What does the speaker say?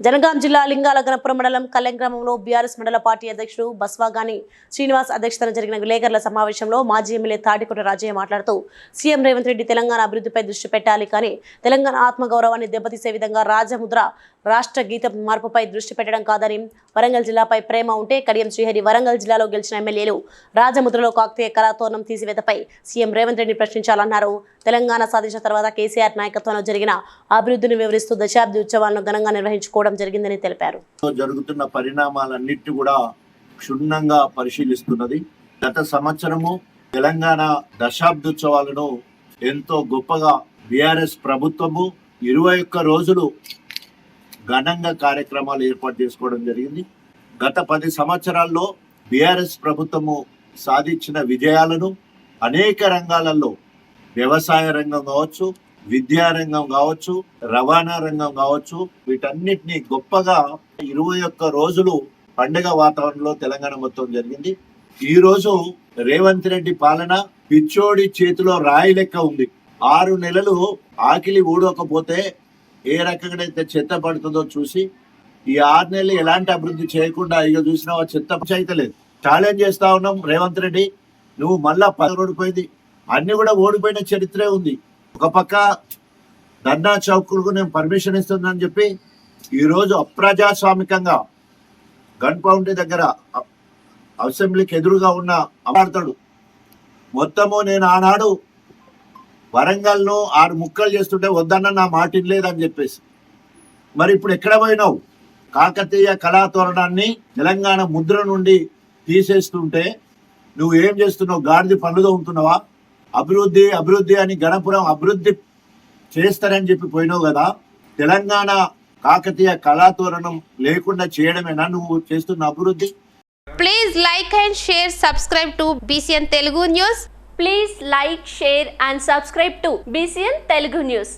జనగాం జిల్లా లింగాల గణపురం మండలం కళ్యాణ్ గ్రామంలో బీఆర్ఎస్ మండల పార్టీ అధ్యక్షుడు బస్వాగాని శ్రీనివాస్ అధ్యక్షతన జరిగిన విలేకరుల సమావేశంలో మాజీ ఎమ్మెల్యే తాటికొండ రాజయ్య మాట్లాడుతూ సీఎం రేవంత్ రెడ్డి తెలంగాణ అభివృద్ధిపై దృష్టి పెట్టాలి కానీ తెలంగాణ ఆత్మగౌరవాన్ని దెబ్బతీసే విధంగా రాజముద్ర రాష్ట్ర గీత మార్పుపై దృష్టి పెట్టడం కాదని వరంగల్ జిల్లాపై ప్రేమ ఉంటే కడియం శ్రీహరి వరంగల్ జిల్లాలో గెలిచిన ఎమ్మెల్యేలు రాజముద్రలో కాకతీయ కళాతోరణం తీసివేతపై సీఎం రేవంత్ రెడ్డిని ప్రశ్నించాలన్నారు. తెలంగాణ సాధించిన తర్వాత కేసీఆర్ నాయకత్వంలో జరిగిన అభివృద్ధిని వివరిస్తూ దశాబ్ది ఉత్సవాలను ఘనంగా నిర్వహించుకోవడం జరిగిందని తెలిపారు. జరుగుతున్న పరిణామాలన్నింటి కూడా క్షుణ్ణంగా పరిశీలిస్తున్నది. గత సంవత్సరము తెలంగాణ దశాబ్దోత్సవాలను ఎంతో గొప్పగా బీఆర్ఎస్ ప్రభుత్వము ఇరవై ఒక్క రోజులు ఘనంగా కార్యక్రమాలు ఏర్పాటు చేసుకోవడం జరిగింది. గత పది సంవత్సరాల్లో బీఆర్ఎస్ ప్రభుత్వము సాధించిన విజయాలను అనేక రంగాలలో వ్యవసాయ రంగం కావచ్చు విద్యా రంగం కావచ్చు రవాణా రంగం కావచ్చు వీటన్నిటిని గొప్పగా ఇరవై ఒక్క రోజులు పండుగ వాతావరణంలో తెలంగాణ మొత్తం జరిగింది. ఈ రోజు రేవంత్ రెడ్డి పాలన పిచ్చోడి చేతిలో రాయి లెక్క ఉంది. ఆరు నెలలు ఆకిలి ఊడకపోతే ఏ రకంగా అయితే చెత్త పడుతుందో చూసి ఈ ఆరు నెలలు ఎలాంటి అభివృద్ధి చేయకుండా ఇక చూసినా చెత్త చేయతలేదు ఛాలెంజ్ చేస్తా ఉన్నాం రేవంత్ రెడ్డి. నువ్వు మళ్ళా పదరుడిపోయింది అన్ని కూడా ఓడిపోయిన చరిత్రే ఉంది. ఒక పక్క ధర్నా చౌకులకు నేను పర్మిషన్ ఇస్తుందని చెప్పి ఈరోజు అప్రజాస్వామికంగా గన్ పౌంటీ దగ్గర అసెంబ్లీకి ఎదురుగా ఉన్న అమాడతాడు మొత్తము నేను ఆనాడు వరంగల్ను ఆరు ముక్కలు చేస్తుంటే వద్దన్న నా మాట లేదని చెప్పేసి. మరి ఇప్పుడు ఎక్కడ పోయినావు? కాకతీయ కళాతోరణాన్ని తెలంగాణ ముద్ర నుండి తీసేస్తుంటే నువ్వు ఏం చేస్తున్నావు? గాడిది పనులుగా ఉంటున్నావా అభివృద్ధి అభివృద్ధి అని గణపురం అభివృద్ధి చేస్తారని చెప్పి పోయినావు కదా. తెలంగాణ కాకతీయ కళాతోరణం లేకుండా చేయడమేనా నువ్వు చేస్తున్న అభివృద్ధి? Please like and share subscribe to BCN Telugu news please like share and subscribe to BCN Telugu news